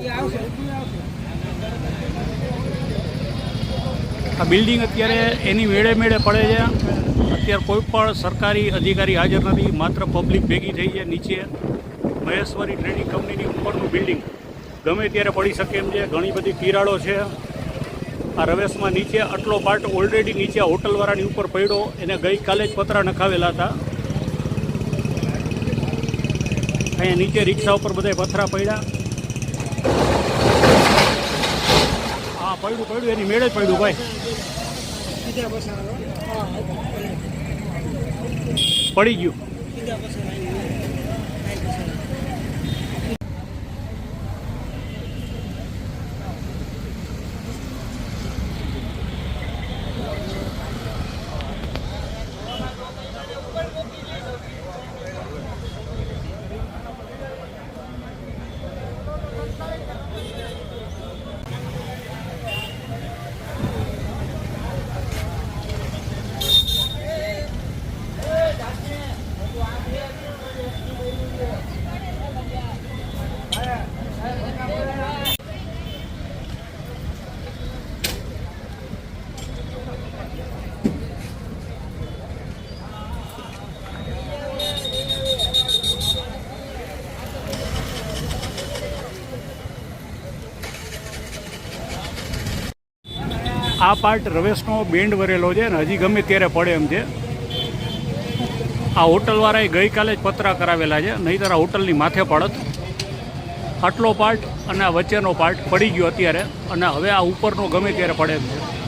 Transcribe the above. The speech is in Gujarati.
આ બિલ્ડિંગ અત્યારે એની મેળે મેળે પડે છે. અત્યારે કોઈ પણ સરકારી અધિકારી હાજર નથી. માત્ર પબ્લિક ભેગી થઈ છે નીચે. મહેશ્વરી ટ્રેડિંગ કંપનીની ઉપરનું બિલ્ડિંગ. ગમે ત્યારે પડી શકે એમ છે. ઘણી બધી તિરાડો છે. આ રવેશમાં નીચે આટલો પાર્ટ ઓલરેડી નીચે હોટલવાળાની ઉપર પડ્યો. એને ગઈકાલે જ પતરા નખાવેલા હતા. અહીંયા નીચે રિક્ષા ઉપર બધા પથરા પડ્યા. પડ્યું પડ્યું એની મેળે પડ્યું ભાઈ. પડી ગયું. આ પાર્ટ રવેશનો બેન્ડ વરેલો છે ને હજી ગમે ત્યારે પડે એમ છે. આ હોટલવાળાએ ગઈકાલે જ પતરા કરાવેલા છે, નહીંતર આ હોટલની માથે પડત. આટલો પાર્ટ અને આ વચ્ચેનો પાર્ટ પડી ગયો અત્યારે અને હવે આ ઉપરનો ગમે ત્યારે પડે એમ છે.